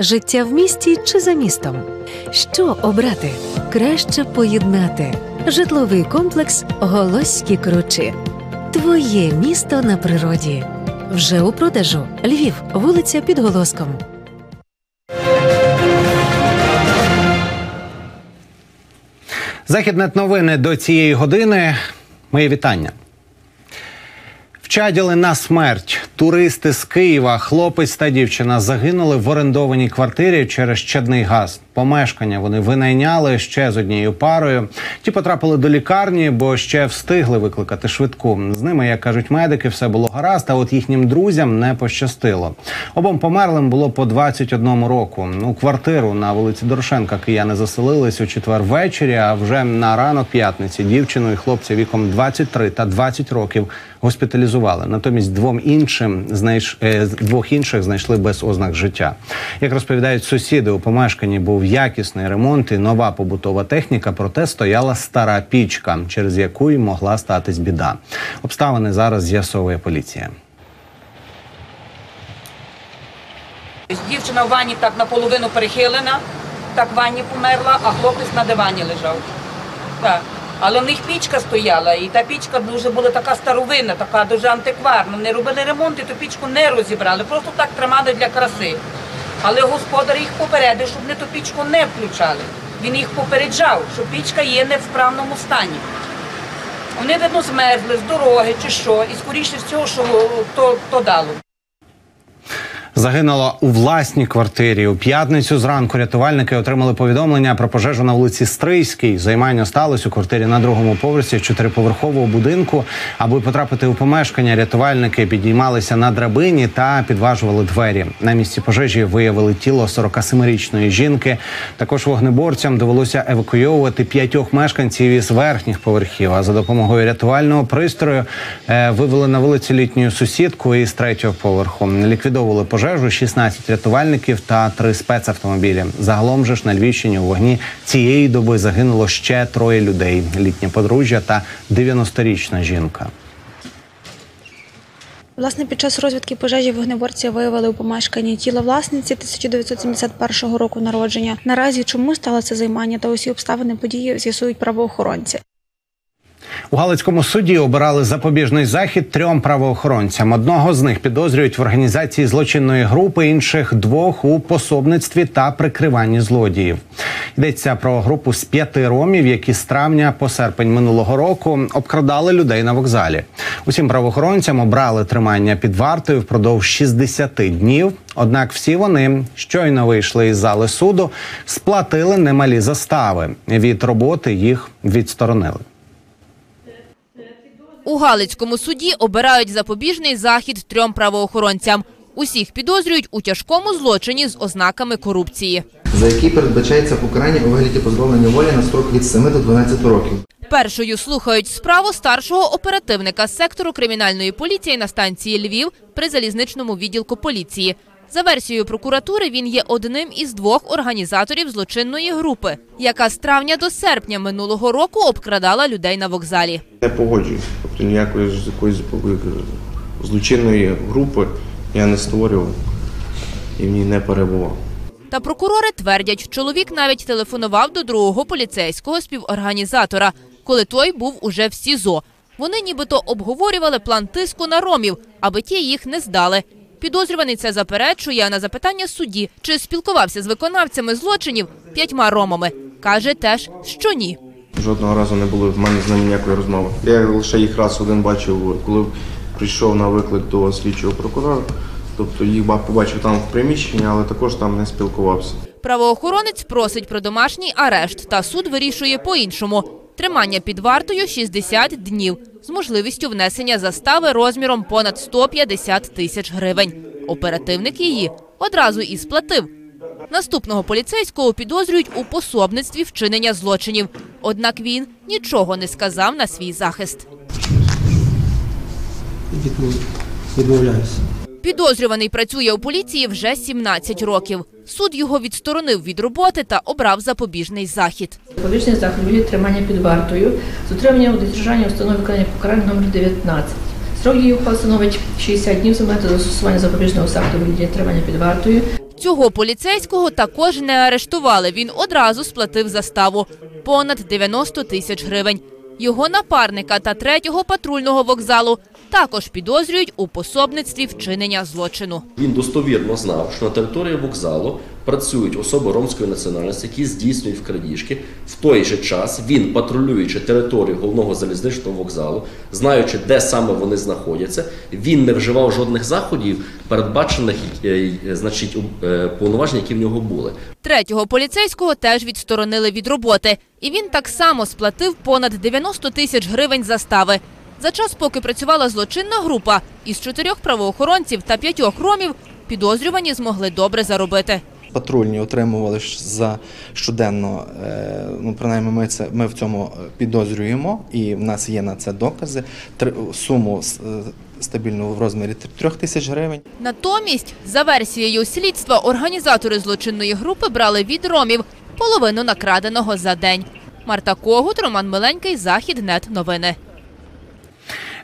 Життя в місті чи за містом? Що обрати? Краще поєднати. Житловий комплекс Голосські Кручі. Твоє місто на природі. Вже у продажу. Львів, вулиця під Голоском. Західнет новини до цієї години. Мої вітання. Вчаділи на смерть. Туристи з Києва, хлопець та дівчина загинули в орендованій квартирі через чадний газ. Помешкання вони винайняли ще з однією парою. Ті потрапили до лікарні, бо ще встигли викликати швидку. З ними, як кажуть медики, все було гаразд. А от їхнім друзям не пощастило. Обом померлим було по 21 року. У квартиру на вулиці Дорошенка кияни заселились у четвер ввечері. А вже на ранок п'ятниці дівчину і хлопця віком 23 та 20 років госпіталізували. Натомість двом іншим знайш... е, двох інших знайшли без ознак життя. Як розповідають сусіди, у помешканні був якісний ремонт і нова побутова техніка, проте стояла стара пічка, через яку й могла статись біда. Обставини зараз з'ясовує поліція. Дівчина в ванні так наполовину перехилена, так в ванні померла, а хлопець на дивані лежав. Так. Але в них пічка стояла, і та пічка дуже була така старовинна, така дуже антикварна. Не робили ремонт і ту пічку не розібрали, просто так тримали для краси. Але господар їх попередив, щоб не ту пічку не включали. Він їх попереджав, що пічка є не в справному стані. Вони, видно, змерзли з дороги чи що, і скоріше всього, що то, то дало. Загинула у власній квартирі. У п'ятницю зранку рятувальники отримали повідомлення про пожежу на вулиці Стрийській. Займання сталося у квартирі на другому поверсі чотириповерхового будинку. Аби потрапити у помешкання, рятувальники підіймалися на драбині та підважували двері. На місці пожежі виявили тіло 47-річної жінки. Також вогнеборцям довелося евакуйовувати п'ятьох мешканців із верхніх поверхів. А за допомогою рятувального пристрою е, вивели на вулицю літню сусідку із третього поверху. Ліквідовували пожежу 16 рятувальників та три спецавтомобілі. Загалом же ж на Львівщині у вогні цієї доби загинуло ще троє людей: літнє подружжя та 90-річна жінка. Власне, під час розвідки пожежі вогнеборці виявили у помешканні тіло власниці 1971 року народження. Наразі чому сталося займання та усі обставини події з'ясують правоохоронці. У Галицькому суді обирали запобіжний захід трьом правоохоронцям. Одного з них підозрюють в організації злочинної групи, інших двох у пособництві та прикриванні злодіїв. Йдеться про групу з п'яти ромів, які з травня по серпень минулого року обкрадали людей на вокзалі. Усім правоохоронцям обрали тримання під вартою впродовж 60 днів. Однак всі вони щойно вийшли із зали суду, сплатили немалі застави. Від роботи їх відсторонили. У Галицькому суді обирають запобіжний захід трьом правоохоронцям. Усіх підозрюють у тяжкому злочині з ознаками корупції. за який передбачається покарання у вигляді позбавлення волі на строк від 7 до 12 років. Першою слухають справу старшого оперативника сектору кримінальної поліції на станції Львів при залізничному відділку поліції. За версією прокуратури, він є одним із двох організаторів злочинної групи, яка з травня до серпня минулого року обкрадала людей на вокзалі. Не погоджуюсь. Тобто ніякої ж якоїсь злочинної групи я не створював і в ній не перебував. Та прокурори твердять, чоловік навіть телефонував до другого поліцейського співорганізатора, коли той був уже в СІЗО. Вони нібито обговорювали план тиску на ромів, аби ті їх не здали. Підозрюваний це заперечує а на запитання судді, чи спілкувався з виконавцями злочинів п'ятьма ромами. Каже теж, що ні. Жодного разу не було в мене з ними ніякої розмови. Я лише їх раз один бачив, коли прийшов на виклик до слідчого прокурора. Тобто їх ба- побачив там в приміщенні, але також там не спілкувався. Правоохоронець просить про домашній арешт, та суд вирішує по-іншому. Тримання під вартою 60 днів з можливістю внесення застави розміром понад 150 тисяч гривень. Оперативник її одразу і сплатив. Наступного поліцейського підозрюють у пособництві вчинення злочинів. Однак він нічого не сказав на свій захист. Відмовляюся. Підозрюваний працює у поліції вже 17 років. Суд його відсторонив від роботи та обрав запобіжний захід. Запобіжний захід вигляд тримання під вартою з утриманням у державній установі виконання покарання номер 19. Строк її ухвали становить 60 днів з моменту застосування запобіжного заходу вигляді тримання під вартою. Цього поліцейського також не арештували. Він одразу сплатив заставу – понад 90 тисяч гривень. Його напарника та третього патрульного вокзалу також підозрюють у пособництві вчинення злочину. Він достовірно знав, що на території вокзалу працюють особи ромської національності, які здійснюють вкрадіжки. В той же час він, патрулюючи територію головного залізничного вокзалу, знаючи, де саме вони знаходяться, він не вживав жодних заходів, передбачених е, е, значить, е, повноважень, які в нього були. Третього поліцейського теж відсторонили від роботи. І він так само сплатив понад 90 тисяч гривень застави. За час, поки працювала злочинна група, із чотирьох правоохоронців та п'ятьох ромів підозрювані змогли добре заробити. Патрульні отримували за щоденно, е, ну принаймні ми це ми в цьому підозрюємо, і в нас є на це докази. Суму е, стабільну в розмірі 3 тисяч гривень. Натомість, за версією слідства, організатори злочинної групи брали від ромів половину накраденого за день. Марта Когут, Роман Миленький, Західнет. Новини.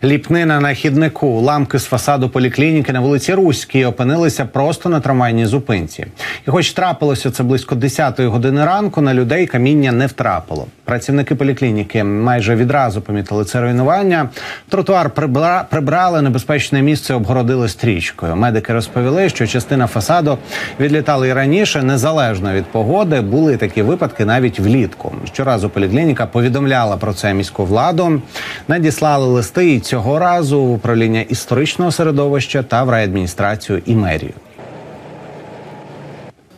Ліпнина на хіднику, ламки з фасаду поліклініки на вулиці Руській опинилися просто на трамвайній зупинці. І хоч трапилося це близько 10-ї години ранку, на людей каміння не втрапило. Працівники поліклініки майже відразу помітили це руйнування. Тротуар прибра- прибрали, небезпечне місце обгородили стрічкою. Медики розповіли, що частина фасаду відлітала і раніше, незалежно від погоди. Були такі випадки навіть влітку. Щоразу поліклініка повідомляла про це міську владу. Надіслали листи і цього разу в управління історичного середовища та в райадміністрацію і мерію.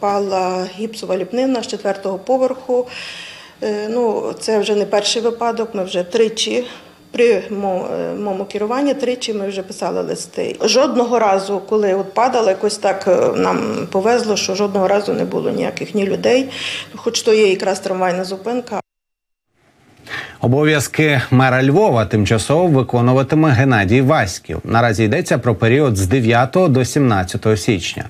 Пала гіпсова ліпнина з четвертого поверху. Е, Ну, це вже не перший випадок. Ми вже тричі при е, моєму керуванні тричі ми вже писали листи. Жодного разу, коли от падало, якось так е, нам повезло, що жодного разу не було ніяких ні людей, хоч то є якраз трамвайна зупинка. Обов'язки мера Львова тимчасово виконуватиме Геннадій Васьків. Наразі йдеться про період з 9 до 17 січня.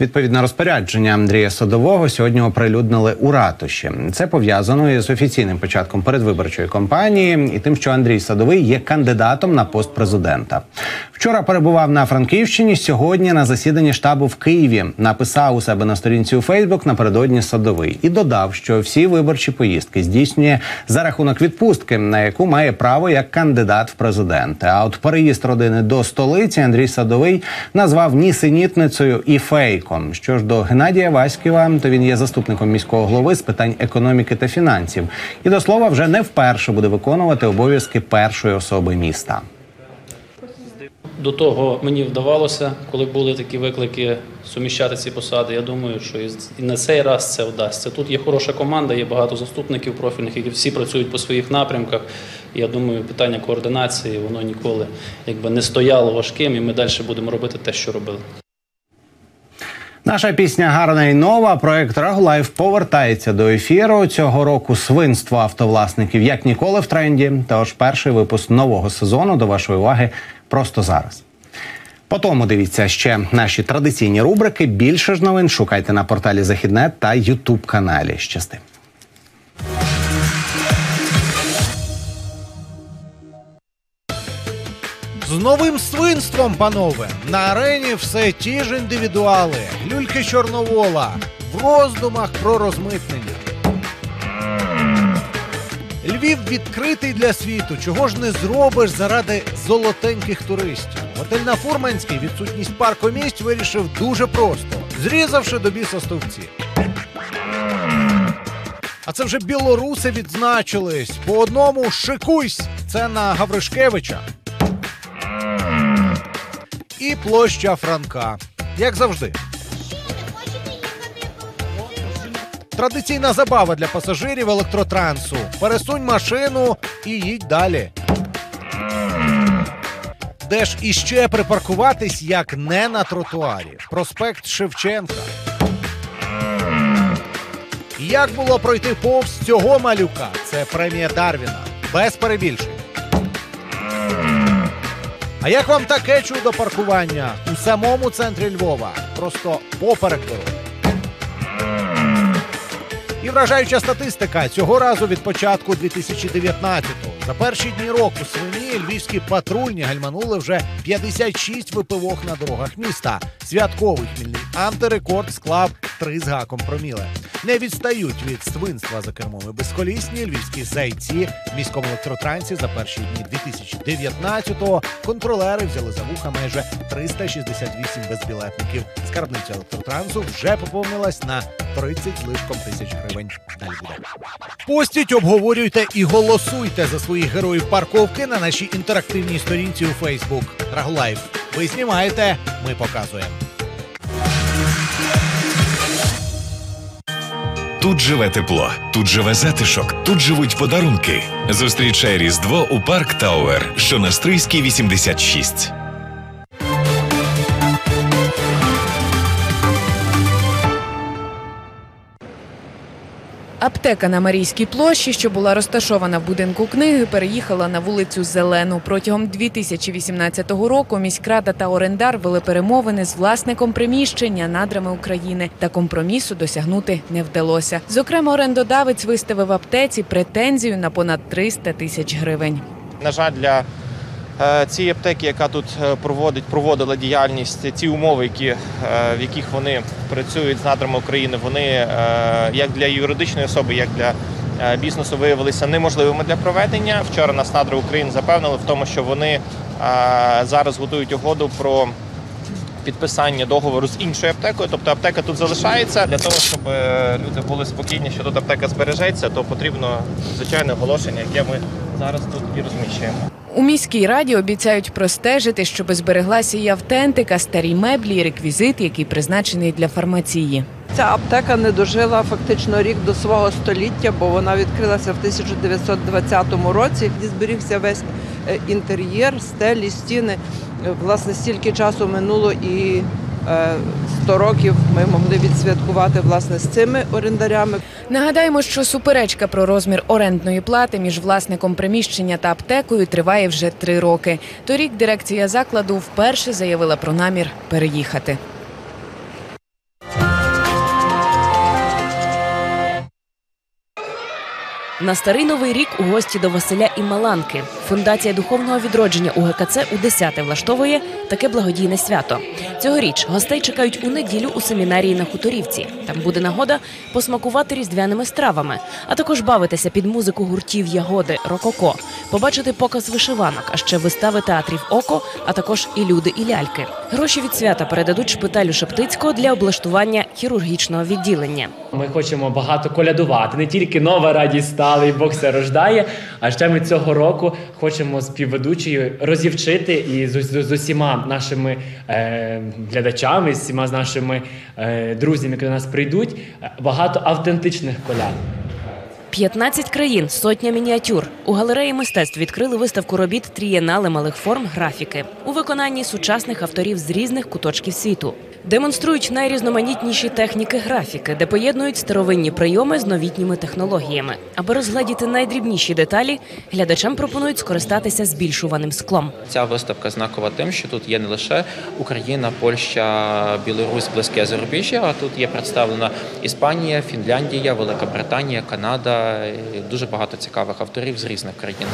Відповідне розпорядження Андрія Садового сьогодні оприлюднили у ратуші. Це пов'язано із офіційним початком передвиборчої кампанії і тим, що Андрій Садовий є кандидатом на пост президента. Вчора перебував на Франківщині. Сьогодні на засіданні штабу в Києві написав у себе на сторінці у Фейсбук напередодні Садовий і додав, що всі виборчі поїздки здійснює за рахунок відпустки, на яку має право як кандидат в президенти. А от переїзд родини до столиці Андрій Садовий назвав нісенітницею і фейком. Що ж до Геннадія Васьківа, то він є заступником міського голови з питань економіки та фінансів. І до слова вже не вперше буде виконувати обов'язки першої особи міста. До того мені вдавалося, коли були такі виклики, суміщати ці посади. Я думаю, що і на цей раз це вдасться. Тут є хороша команда, є багато заступників профільних, які всі працюють по своїх напрямках. Я думаю, питання координації воно ніколи якби не стояло важким, і ми далі будемо робити те, що робили. Наша пісня гарна і нова. Проект Рагулайф повертається до ефіру цього року. Свинство автовласників як ніколи в тренді. Тож перший випуск нового сезону до вашої уваги просто зараз. По тому дивіться ще наші традиційні рубрики. Більше ж новин шукайте на порталі Західне та Ютуб каналі. Щасти. З новим свинством, панове, на арені все ті ж індивідуали, люльки Чорновола, в роздумах про розмитнення. Львів відкритий для світу. Чого ж не зробиш заради золотеньких туристів? Готель на Фурманській відсутність паркомісць вирішив дуже просто, зрізавши до біса стовпці. А це вже білоруси відзначились. По одному шикуйсь. Це на Гавришкевича. І площа Франка. Як завжди. Традиційна забава для пасажирів електротрансу. Пересунь машину і їдь далі. Де ж іще припаркуватись, як не на тротуарі? Проспект Шевченка. Як було пройти повз цього малюка? Це премія Дарвіна. Без перебільшень. А як вам таке чудо паркування у самому центрі Львова? Просто поперек дороги. І вражаюча статистика цього разу від початку 2019-го. За перші дні року свині львівські патрульні гальманули вже 56 випивок на дорогах міста. Святковий хмільний антирекорд склав 3 з гаком проміле. Не відстають від свинства за кермом і безколісні львівські зайці в міському електротрансі за перші дні 2019-го контролери взяли за вуха майже 368 безбілетників. Скарбниця електротрансу вже поповнилась на 30 з лишком тисяч гривень. Далі буде. Постіть, обговорюйте і голосуйте за своїх героїв парковки на нашій інтерактивній сторінці у Фейсбук. Рагулайф. Ви знімаєте, ми показуємо. Тут живе тепло, тут живе затишок, тут живуть подарунки. Зустрічай Різдво у парк Тауер, що на Стрийській 86. Аптека на Марійській площі, що була розташована в будинку книги, переїхала на вулицю Зелену. Протягом 2018 року міськрада та орендар вели перемовини з власником приміщення надрами України, та компромісу досягнути не вдалося. Зокрема, орендодавець виставив аптеці претензію на понад 300 тисяч гривень. На жаль, для цієї аптеки, яка тут е, проводить, проводила діяльність, ці умови, які, е, в яких вони працюють з надрами України, вони е, як для юридичної особи, як для е, бізнесу виявилися неможливими для проведення. Вчора нас надра України запевнили в тому, що вони е, зараз готують угоду про підписання договору з іншою аптекою. Тобто аптека тут залишається. Для того, щоб е, люди були спокійні, що тут аптека збережеться, то потрібно звичайне оголошення, яке ми зараз тут і розміщуємо. У міській раді обіцяють простежити, щоби збереглася і автентика, старі меблі, і реквізит, який призначений для фармації. Ця аптека не дожила фактично рік до свого століття, бо вона відкрилася в 1920 році. Де зберігся весь е, інтер'єр, стелі, стіни. Е, Власне, стільки часу минуло і 100 років ми могли відсвяткувати власне з цими орендарями. Нагадаємо, що суперечка про розмір орендної плати між власником приміщення та аптекою триває вже три роки. Торік дирекція закладу вперше заявила про намір переїхати. На старий новий рік у гості до Василя і Маланки. Фундація духовного відродження УГКЦ у 10 влаштовує таке благодійне свято. Цьогоріч гостей чекають у неділю у семінарії на хуторівці. Там буде нагода посмакувати різдвяними стравами, а також бавитися під музику гуртів Ягоди, Рококо, побачити показ вишиванок, а ще вистави театрів Око, а також і люди, і ляльки. Гроші від свята передадуть шпиталю Шептицького для облаштування хірургічного відділення. Ми хочемо багато колядувати, не тільки нова радість і Бог все рождає. А ще ми цього року хочемо співведучою розівчити і з, з, з усіма нашими е, глядачами, з всіма з нашими е, друзями, які до нас прийдуть, багато автентичних коляд. 15 країн, сотня мініатюр. У галереї мистецтв відкрили виставку робіт трієнали малих форм графіки у виконанні сучасних авторів з різних куточків світу. Демонструють найрізноманітніші техніки графіки, де поєднують старовинні прийоми з новітніми технологіями. Аби розгледіти найдрібніші деталі, глядачам пропонують скористатися збільшуваним склом. Ця виставка знакова тим, що тут є не лише Україна, Польща, Білорусь, близьке зарубіжжя, а тут є представлена Іспанія, Фінляндія, Велика Британія, Канада. Дуже багато цікавих авторів з різних країн.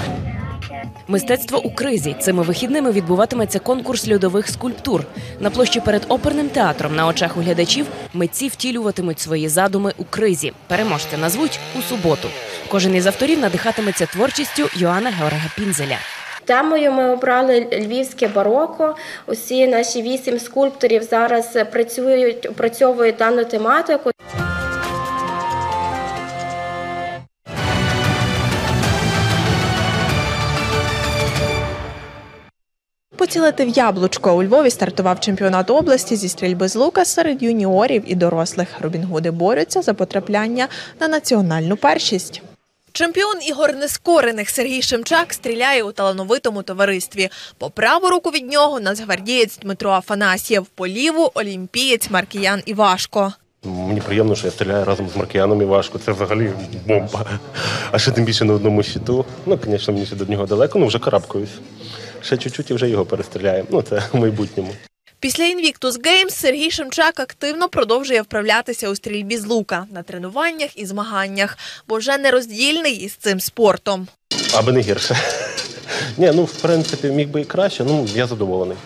Мистецтво у кризі цими вихідними відбуватиметься конкурс льодових скульптур. На площі перед оперним театром на очах у глядачів митці втілюватимуть свої задуми у кризі. Переможця назвуть у суботу. Кожен із авторів надихатиметься творчістю Йоанна Георга Пінзеля. Темою ми обрали львівське бароко. Усі наші вісім скульпторів зараз працюють, опрацьовують дану тематику. Поцілити в яблучко у Львові стартував чемпіонат області зі стрільби з лука серед юніорів і дорослих. Робінгуди борються за потрапляння на національну першість. Чемпіон ігор нескорених Сергій Шемчак стріляє у талановитому товаристві. По праву руку від нього нацгвардієць Дмитро Афанасьєв, по ліву олімпієць Маркіян Івашко. Мені приємно, що я стріляю разом з Маркіяном Івашко. Це взагалі бомба. А ще тим більше на одному щиту. Ну, звісно, мені ще до нього далеко, ну вже карабкаюсь. Ще чуть-чуть і вже його перестріляємо. Ну, це в майбутньому. Після Invictus Games Сергій Шемчак активно продовжує вправлятися у стрільбі з лука на тренуваннях і змаганнях, бо вже не роздільний із цим спортом. аби не гірше. Ні, ну в принципі міг би і краще, ну я задоволений.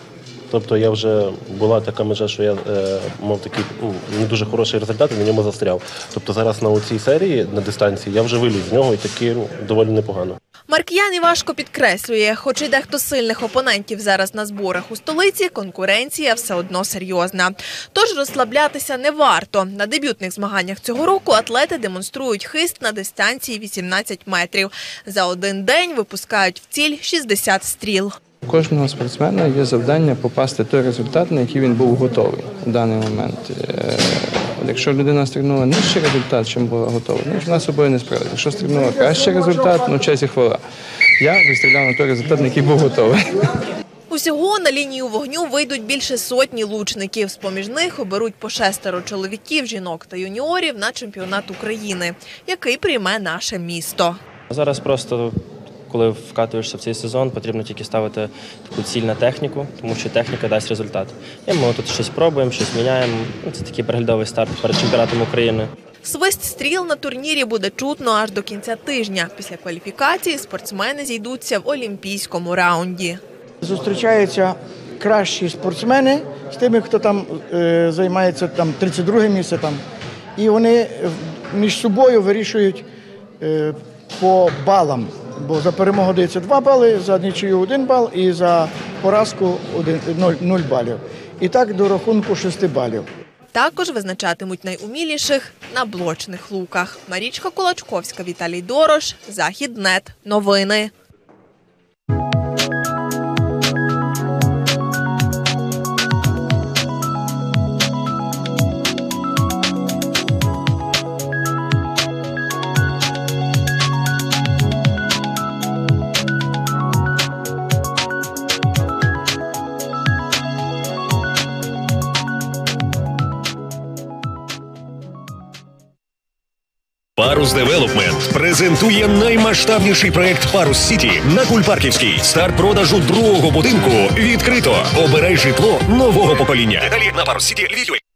Тобто я вже була така межа, що я е, мав такий ну, не дуже хороший результат і на ньому застряв. Тобто зараз на цій серії на дистанції я вже виліз з нього і таки ну, доволі непогано. Марк'ян Івашко підкреслює, хоч і дехто сильних опонентів зараз на зборах у столиці, конкуренція все одно серйозна. Тож розслаблятися не варто. На дебютних змаганнях цього року атлети демонструють хист на дистанції 18 метрів. За один день випускають в ціль 60 стріл. У кожного спортсмена є завдання попасти той результат, на який він був готовий у даний момент. Е, Якщо людина стрільнула нижчий результат, чим була готова, ну вона собою не справиться. Якщо стрільнула кращий результат, ну честь і хвала. Я вистріляв на той результат, на який був готовий. Усього на лінію вогню вийдуть більше сотні лучників. З-поміж них оберуть по шестеро чоловіків, жінок та юніорів на чемпіонат України, який прийме наше місто. Зараз просто, коли вкатуєшся в цей сезон, потрібно тільки ставити таку ціль на техніку, тому що техніка дасть результат. І ми тут щось пробуємо, щось міняємо. Ну, Це такий переглядовий старт перед чемпіонатом України. Свист стріл на турнірі буде чутно аж до кінця тижня. Після кваліфікації спортсмени зійдуться в олімпійському раунді. Зустрічаються кращі спортсмени з тими, хто там е, займається там 32 місце там. І вони між собою вирішують е, по балам. Бо за перемогу дається 2 бали, за нічию 1 бал і за поразку 0 балів. І так до рахунку 6 балів. Також визначатимуть найуміліших на блочних луках. Марічка Кулачковська, Віталій Дорош, Західнет. Новини. Парус Девелопмент презентує наймасштабніший проект Парус Сіті на Кульпарківській. Старт продажу другого будинку відкрито. Обирай житло нового покоління. Деталі на Парус Сіті Львів.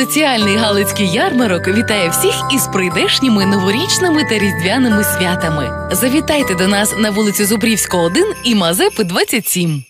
Соціальний Галицький ярмарок вітає всіх із прийдешніми новорічними та різдвяними святами. Завітайте до нас на вулицю Зубрівського, 1 і Мазепи 27.